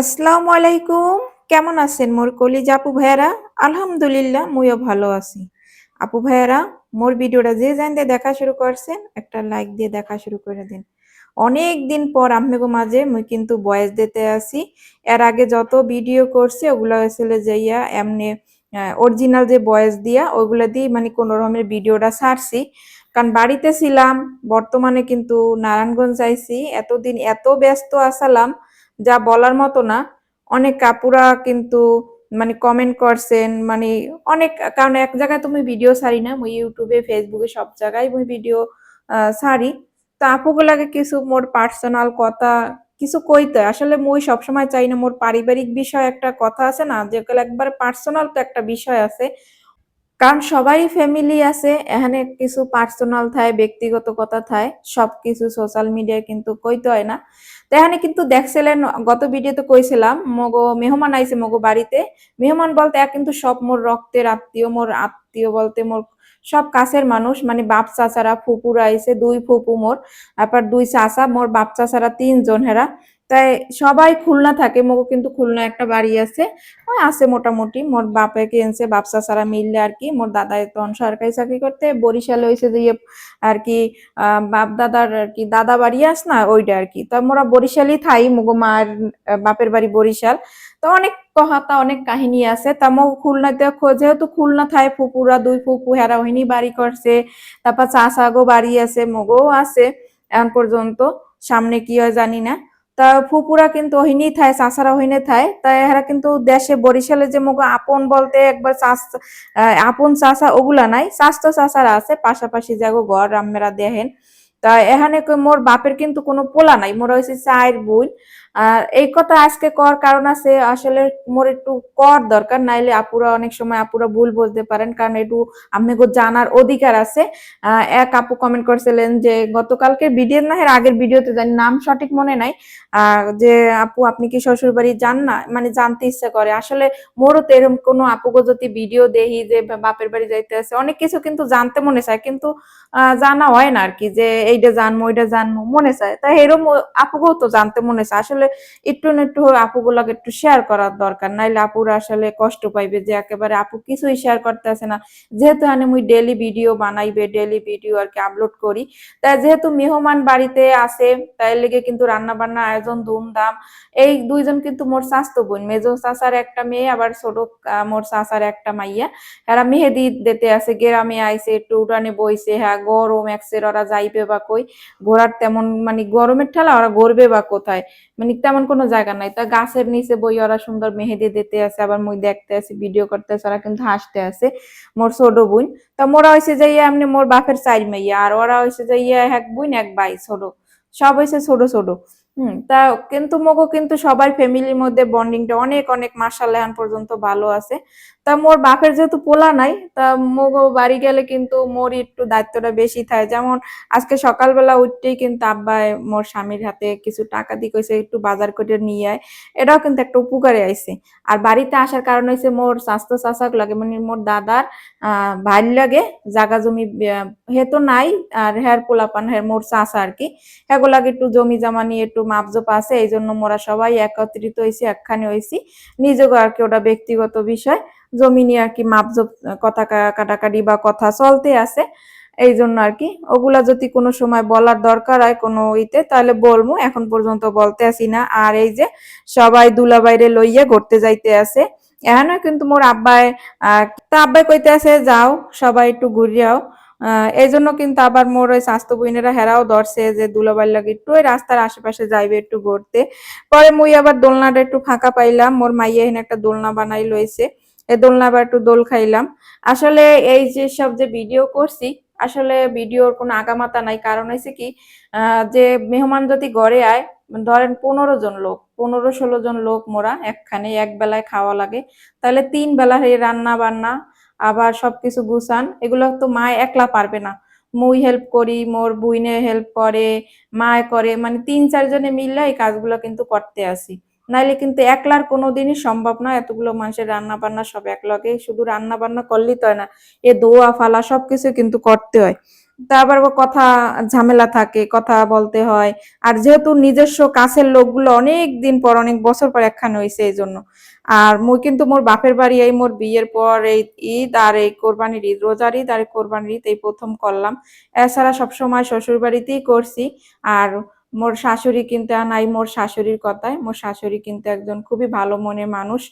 আসসালামু আলাইকুম। কেমন আছেন মোর কলিজ আপু ভাইয়ারা? আলহামদুলিল্লাহ, মুইও ভালো আছি। আপু ভাইয়ারা, মোর ভিডিওটা যে জানতে দেখা শুরু করছেন, একটা লাইক দিয়ে দেখা শুরু করে দিন। অনেক দিন পর আপনাকে মাঝে মুই কিন্তু বয়স দিতে আসি। এর আগে যত ভিডিও করছি, ওগুলো হয়েছিল যাইয়া এমনি অরিজিনাল যে বয়স দিয়া, ওইগুলা দিয়ে মানে কোনো রকমের ভিডিওটা ছাড়ছি। কারণ বাড়িতে ছিলাম, বর্তমানে কিন্তু নারায়ণগঞ্জ আইছি, এতদিন এত ব্যস্ত আসালাম যা বলার মতো না। অনেক কাপুরা কিন্তু মানে কমেন্ট করছেন মানে অনেক, কারণ এক জায়গায় তুমি ভিডিও ছাড়ি না, মুই ইউটিউবে ফেসবুকে সব জায়গায় মুই ভিডিও ছাড়ি। তো আপুগুলাকে কিছু মোর পার্সোনাল কথা কিছু কইতে। আসলে মুই সবসময় চাই না, মোর পারিবারিক বিষয় একটা কথা আছে না যেগুলো একবার পার্সোনাল তো একটা বিষয় আছে। কারণ সবাই ফ্যামিলি আছে, এখানে কিছু পার্সোনাল থায় ব্যক্তিগত কথা থায় সবকিছু সোশ্যাল মিডিয়ায় কিন্তু কইতে হয় না। তো এখানে কিন্তু দেখছিলেন, গত ভিডিওতে কইছিলাম, মগো মেহমান আইছে মগো বাড়িতে। মেহমান বলতে এক কিন্তু সব মোর রক্তের আত্মীয়, মোর আত্মীয় বলতে মোর সব কাছের মানুষ মানে বাপ চাচারা, ফুপুরা আইছে, দুই ফুপু মোর, তারপর দুই চাচা, মোর বাপ চাচারা তিনজন হেরা। তাই সবাই খুলনা থাকে। মগো কিন্তু খুলনা একটা বাড়ি আছে। আছে মোটামুটি। মোর বাপে কিনছে, বাপসা সারা মিললে আর কি। মোর দাদা তখন সরকারি চাকরি করতে, বরিশালে হয়েছে যে আর কি বাপ দাদার আর কি দাদা বাড়ি আস না ওইটা আর কি। তা মোরা বরিশালই থাই, মগো মার বাপের বাড়ি বরিশাল। তো অনেক কথা অনেক কাহিনী আছে। তা মো খুলনাতে যেহেতু খুলনা থাই, ফুপুরা দুই ফুপু হেরা ওহিনী বাড়ি করছে। তারপর চা চাষাগো বাড়ি আছে, মগও আছে এখন পর্যন্ত। সামনে কি হয় জানি না। তা ফুপুরা কিন্তু ওহিনী থায় চাষারা ওহিনে থায়। তাই এরা কিন্তু দেশে বরিশালে যে মুখ আপন বলতে একবার চাষ আপন চাষা ওগুলা নাই। চাষ তো চাষারা আছে, পাশাপাশি যাগো ঘর রামেরা দেখেন তা এখানে মোর বাপের কিন্তু কোনো পোলা নাই, মোর হয়েছে চায়ের বই আর এই কথা আজকে কর কারণ আছে, আসলে মোর একটু কর দরকার, নাইলে আপুরা অনেক সময় আপুরা ভুল বলতে পারেন, কারণ একটু আপনাকে জানার অধিকার আছে। এক আপু কমেন্ট করছিলেন যে গতকালকে ভিডিও না আগের ভিডিওতে জানি নাম সঠিক মনে নাই। যে আপু, আপনি কি শ্বশুর বাড়ি যান না? মানে জানতে ইচ্ছা করে। আসলে মোরও তো এরকম কোনো আপুগো যদি ভিডিও দেখি যে বাপের বাড়ি যাইতে আছে অনেক কিছু কিন্তু জানতে মনে চায়, কিন্তু জানা হয় না আর কি যে এইটা জানব ওইটা জানব মনে চায়। তাই এরকম আপুগো তো জানতে মনে চায়। আসলে একটু না একটু আপুগুলাকে একটু শেয়ার করার দরকার। নাইলে আপুরা আসলে কষ্ট পাইবে যে একেবারে আপু কিছুই শেয়ার করতে আসে না। যেহেতু আমি মুই ডেলি ভিডিও বানাইবে ডেলি ভিডিও আর কি আপলোড করি। তাই যেহেতু মেহমান বাড়িতে আসে তাই লেগে কিন্তু রান্না বান্না আয়োজন ধুমধাম। এই দুইজন কিন্তু মোর স্বাস্থ্য বোন। মেজো চাচার একটা মেয়ে, আবার ছোট মোর চাচার একটা মাইয়া। এরা মেহেদি দিতে আছে গেরামে আইসে, একটু উঠানে বইছে হ্যাঁ গরম একসের ওরা যাইবে বা কই? ঘোরার তেমন মানে গরমের ঠেলা, ওরা ঘুরবে বা কোথায়? মানে তেমন কোনো জায়গা নাই। তা গাছের নিচে বই ওরা সুন্দর মেহেদি দিতে আছে আবার মুই দেখতে আছে ভিডিও করতে আছে ওরা কিন্তু হাসতে আছে মোর ছোট বোন। তা মোরা হয়েছে যাইয়া এমনি মোর বাপের চাইর মাইয়া, আর ওরা হয়েছে যাইয়া এক বোন, এক ভাই ছোট। সব হয়েছে ছোট ছোট। হুম, তা কিন্তু মগো কিন্তু সবার ফ্যামিলির মধ্যে বন্ডিংটা অনেক অনেক এখন পর্যন্ত ভালো আছে। তা মোর বাপের যেহেতু পোলা নাই, তা মগো বাড়ি গেলে কিন্তু মোর একটু দায়িত্বটা বেশি থাকে। যেমন আজকে সকালবেলা উঠতেই কিন্তু আব্বাই মোর স্বামীর হাতে কিছু টাকা দিয়ে কইছে একটু বাজার করে নিয়ে আয়। এটাও কিন্তু একটা উপকারে আইছে। আর বাড়িতে আসার কারণ হয়েছে মোর স্বাস্থ্য চাষাক লাগে মানে মোর দাদার আহ ভাই লাগে, জাগা জমি হে তো নাই, আর হের পোলাপান, হের মোর চাষা আর কি। হেগুলাকে একটু জমি জামা নিয়ে একটু মাপজোপ আছে, এই জন্য মোরা সবাই একত্রিত হয়েছি একখানে হয়েছি নিজেকে আর কি ওটা ব্যক্তিগত বিষয়, জমি নিয়ে আর কি মাপজোপ, কথা কাটাকাটি বা কথা চলতে আছে, এই জন্য আর কি। ওগুলা যদি কোনো সময় বলার দরকার হয় কোনো ইতে, তাহলে বলব এখন পর্যন্ত বলতে আসি না। আর এই যে সবাই দুলা বাইরে লইয়া ঘুরতে যাইতে আছে, এখানে কিন্তু মোর আব্বায় তা আব্বাই কইতে আছে, যাও, সবাই একটু ঘুরিয়াও এই জন্য কিন্তু আবার মোর ওই স্বাস্থ্য বইনেরা হেরাও ধরছে যে দুলাবার লাগে একটু ওই রাস্তার আশেপাশে যাইবে একটু ঘুরতে। পরে মুই আবার দোলনাটা একটু ফাঁকা পাইলাম, মোর মাইয়া এখানে একটা দোলনা বানাই লইছে। এই দোলনা আবার একটু দোল খাইলাম। আসলে এই যে সব যে ভিডিও করছি, আসলে ভিডিওর কোনো আগামাতা নাই। কারণ হয়েছে কি যে মেহমান যদি ঘরে আয়, ধরেন পনেরো জন লোক, পনেরো ষোলো জন লোক মোরা একখানে এক বেলায় খাওয়া লাগে। তাহলে তিন বেলা রান্না বান্না আবার সবকিছু গুছান, এগুলো তো মা একলা পারবে না। মুই হেল্প করি, মোর বুইনে হেল্প করে মা করে মানে তিন চারজনে মিললে এই কাজগুলো কিন্তু করতে আসি। নাইলে কিন্তু একলার কোনো দিনই সম্ভব না, এতগুলো মানুষের রান্না বান্না সব একলগে শুধু রান্না বান্না করলেই তো হয় না, এ দোয়া ফালা সবকিছু কিন্তু করতে হয়। তা আবার ও কথা ঝামেলা থাকে, কথা বলতে হয়। আর যেহেতু নিজস্ব কাছের লোকগুলো অনেক দিন পর, অনেক বছর পর একখানে হয়েছে এই জন্য আর মুই কিন্তু মোর বাপের বাড়ি এই মোর বিয়ের পর এই ঈদ আর এই কোরবানির ঈদ, রোজার ঈদ আর কোরবানির ঈদ এই প্রথম করলাম। এছাড়া সবসময় শ্বশুর বাড়িতেই করছি। আর মোর শাশুড়ি কিন্তু নাই, মোর শাশুড়ির কথায় মোর শাশুড়ি কিন্তু একজন খুবই ভালো মনের মানুষ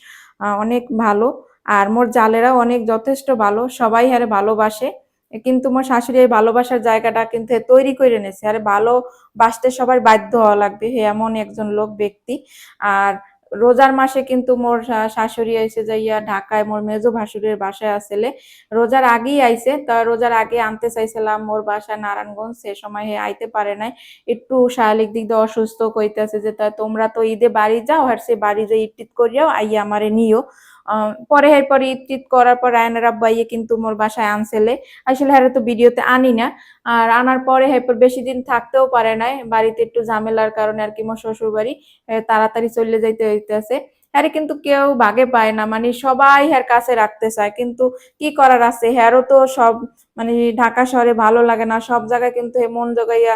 অনেক ভালো। আর মোর জালেরাও অনেক যথেষ্ট ভালো, সবাই হারে ভালোবাসে। কিন্তু মোর শাশুড়ি এই ভালোবাসার জায়গাটা কিন্তু তৈরি করে নিয়েছে আরে ভালোবাসতে সবার বাধ্য হওয়া লাগবে, হে এমন একজন লোক, ব্যক্তি। আর রোজার মাসে কিন্তু মোর শাশুড়ি আইসে যাইয়া ঢাকায় মোর মেজো ভাসুরের বাসায় আসলে, রোজার আগেই আইসে তা রোজার আগে আনতে চাইছিলাম মোর বাসা নারায়ণগঞ্জ, সে সময় হে আইতে পারে নাই। একটু শারীরিক দিক দিয়ে অসুস্থ কইতাছে যে, তা তোমরা তো ঈদে বাড়ি যাও, আর সে বাড়ি যে টিদ করিয়াও, আইয়া আমারে নিও। পরে এরপরে ঈদ টিদ করার পর রায়নার আব্বাইয়ে কিন্তু মোর বাসায় আনছেলে। আসলে হ্যাঁ তো ভিডিওতে আনি না। আর আনার পরে এরপর বেশি দিন থাকতেও পারে নাই। বাড়িতে একটু ঝামেলার কারণে আর কি মোর শ্বশুর বাড়ি তাড়াতাড়ি চলে যাইতে হইতেছে। হ্যারে কিন্তু কেউ বাগে পায় না মানে সবাই হ্যার কাছে রাখতে চায়। কিন্তু কি করার আছে? হ্যারও তো সব মানে ঢাকা শহরে ভালো লাগে না, সব জায়গায় কিন্তু এ মন জগাইয়া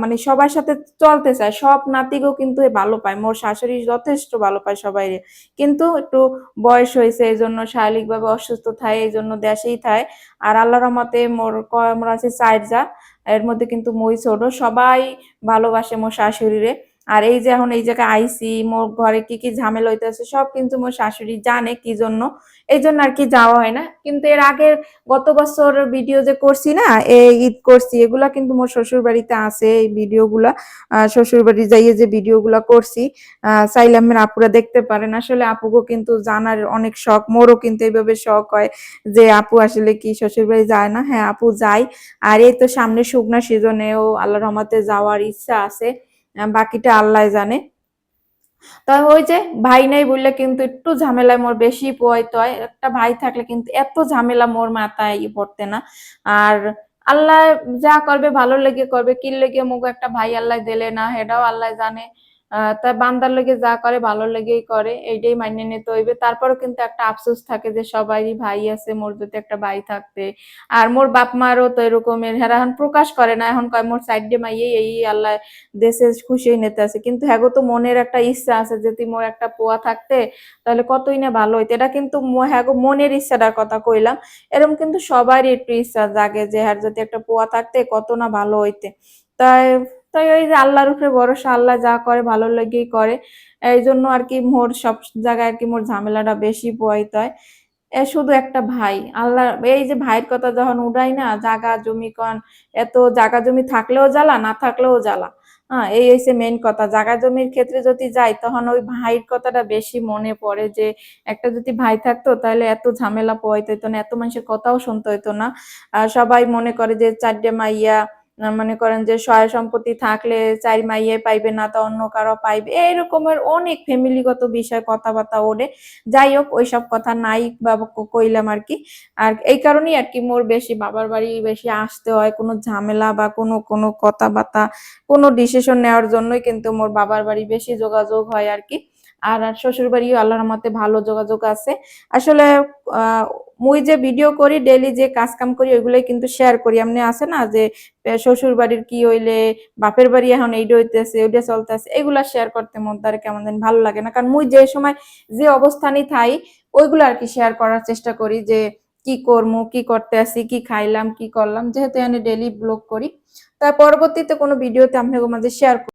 মানে সবার সাথে চলতে চায়। সব নাতিকেও কিন্তু এ ভালো পায়, মোর শাশুড়ি যথেষ্ট ভালো পায় সবাই কিন্তু একটু বয়স হয়েছে এই জন্য শারীরিকভাবে অসুস্থ থাকে এই জন্য দেশেই থাকে আর আল্লাহর রহমতে মোর মোর আছে চার যা, এর মধ্যে কিন্তু মই ছোট, সবাই ভালোবাসে মোর শাশুড়িরে। আর এই যে এখন এই জায়গায় আইসি, মোর ঘরে কি কি ঝামেলা হইতেছে, সব কিন্তু মোর শাশুড়ি জানে কি জন্য। এই জন্য আর কি যাওয়া হয় না। কিন্তু এর আগের গত বছর ভিডিও যে করছি না, এই ঈদ করছি, এগুলা কিন্তু মোর শ্বশুর বাড়িতে আছে এই ভিডিওগুলা আহ শ্বশুর বাড়ি যাইয়ে যে ভিডিওগুলা করছি, আহ চাইলে আমার আপুরা দেখতে পারেন। আসলে আপুকে কিন্তু জানার অনেক শখ, মোরও কিন্তু এইভাবে শখ হয় যে আপু আসলে কি শ্বশুর বাড়ি যায় না। হ্যাঁ আপু যাই আর এই তো সামনে শুকনা সিজনেও আল্লাহ রহমতে যাওয়ার ইচ্ছা আছে। বাকিটা আল্লাহ জানে। তবে ওই যে ভাই নাই বললে কিন্তু একটু ঝামেলায় মোর বেশি পোয়াইতে হয় একটা ভাই থাকলে কিন্তু এত ঝামেলা মোর মাথায় পড়তে না। আর আল্লাহ যা করবে, ভালো লেগে করবে কি লেগে মুখ একটা ভাই আল্লাহ দিলে না এটাও আল্লাহ জানে। তা বান্দার লেগে যা করে ভালো লেগেই করে, এইটাই মাইনে নিতে হইবে। তারপরও কিন্তু একটা আফসোস থাকে যে সবারই ভাই আছে, মোর যদি একটা ভাই থাকতে। আর মোর বাপ মারও তো এরকমের হেরা এখন প্রকাশ করে না, এখন কয় মোর সাইড মাইয়ে এই আল্লাহ দেশে খুশি নিতে আছে। কিন্তু হ্যাঁ তো মনের একটা ইচ্ছা আছে যদি মোর একটা পোয়া থাকতে, তাহলে কতই না ভালো হইতো। এটা কিন্তু ম- হ্যাঁ মনের ইচ্ছাটার কথা কইলাম। এরকম কিন্তু সবারই একটু ইচ্ছা জাগে যে হ্যাঁ যদি একটা পোয়া থাকতে, কত না ভালো হইতে। তাই তাই ওই যে আল্লাহর উপরে ভরসা, আল্লাহ যা করে ভালো লেগেই করে। এই জন্য আর কি মোর সব জায়গায় আর কি মোর ঝামেলাটা বেশি এ শুধু একটা ভাই, আল্লাহ, এই যে ভাইয়ের কথা যখন উড়াই না, জাগা জমি কন, এত জাগা জমি থাকলেও জ্বালা, না থাকলেও জ্বালা। হ্যাঁ এই হচ্ছে মেন কথা। জাগা জমির ক্ষেত্রে যদি যাই, তখন ওই ভাইয়ের কথাটা বেশি মনে পড়ে যে, একটা যদি ভাই থাকতো, তাহলে এত ঝামেলা পোয়াইতে হইতো না, এত মানুষের কথাও শুনতে হইতো না। সবাই মনে করে যে, চারটে মাইয়া মনে করেন যে সয় সম্পত্তি থাকলে চার মাইয়ে পাইবে না তা অন্য কারও পাইবে। এইরকমের অনেক ফ্যামিলিগত বিষয় কথাবার্তা ওঠে যাই হোক, ওইসব কথা নাই বা কইলাম আর কি। আর এই কারণেই আর কি মোর বেশি বাবার বাড়ি বেশি আসতে হয়। কোনো ঝামেলা বা কোনো কোনো কথাবার্তা, কোনো ডিসিশন নেওয়ার জন্যই কিন্তু মোর বাবার বাড়ি বেশি যোগাযোগ হয় আর কি। আর আর শ্বশুর বাড়িও আল্লাহর মতে ভালো যোগাযোগ আছে। আসলে মুই যে ভিডিও করি ডেইলি যে কাজ কাম করি, ওইগুলোই কিন্তু শেয়ার করি। এমনি আছে না যে শ্বশুর বাড়ির কি হইলে, বাপের বাড়ি এখন এইটা হইতেছে ওইটা চলতেছে, এগুলা শেয়ার করতে মন তার কেমন জানি ভালো লাগে না। কারণ মুই যে সময় যে অবস্থানই থাই, ওইগুলো আর কি শেয়ার করার চেষ্টা করি যে, কি করমু, কি করতে আসি, কি খাইলাম, কি করলাম। যেহেতু এখানে ডেইলি ব্লগ করি, তার পরবর্তীতে কোনো ভিডিওতে আপনাদের মাঝে শেয়ার